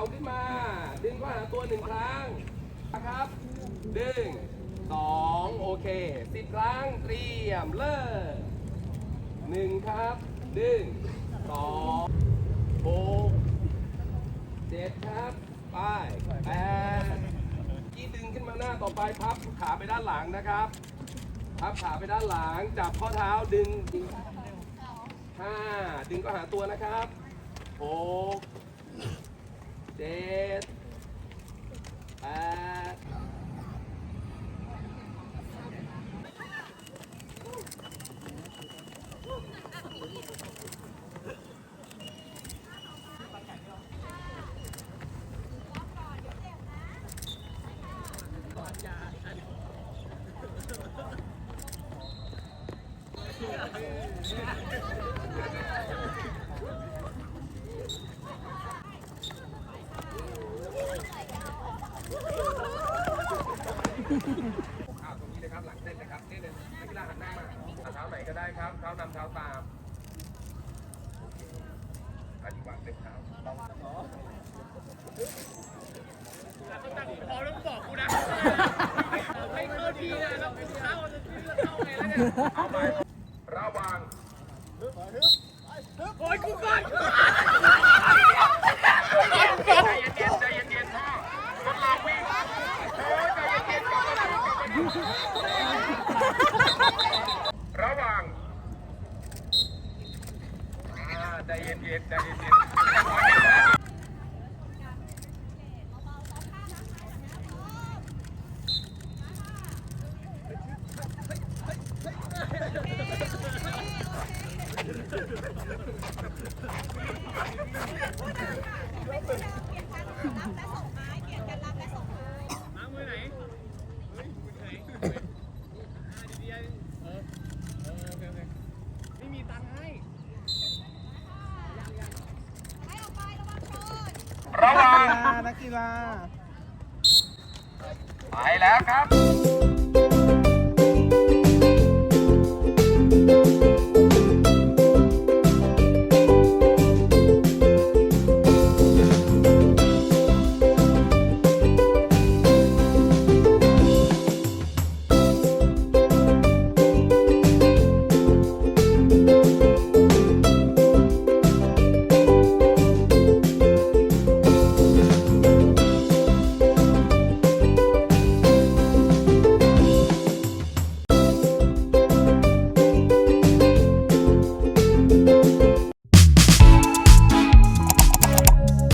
าขึ้นมา ดึงข้าหาตัวหนึ่งครั้งนะครับดึงสองโอเคสิบครั้งเตรียมเลิกหนึ่งครับดึงสองหกเจ็ดครับไปแปดที่ดึงขึ้นมาหน้าต่อไปพับขาไปด้านหลังนะครับ พับขาไปด้านหลังจับข้อเท้าดึงดึงห้าดึงก็หาตัวนะครับหก เจ็ดแปด อ้าวตรงนี้เลยครับหลังเส้นเลยครับนี่เลยนักกีฬาหันหน้ามาเท้าไหนก็ได้ครับเท้านำเท้าตามอันนี้วางเต็มเท้าพอแล้วบอกกูนะให้เข้าทีนะแล้วกูเข้าจะเข้าไงแล้วเนี่ยเอาไประวังโอ้ยกูก่อน ใจเย็นๆใจเย็นๆพ่อทดลองวิ่งโอ้ยใจเย็นๆกลับมา ดูกลับมาดูระวังอ่าใจเย็นๆใจเย็นๆมามือไหนเฮ้ยมือไหนอ่าดีๆเออเออโอเคโอเคไม่มีตังค์ให้ ระวัง นักกีฬา ไปแล้วครับ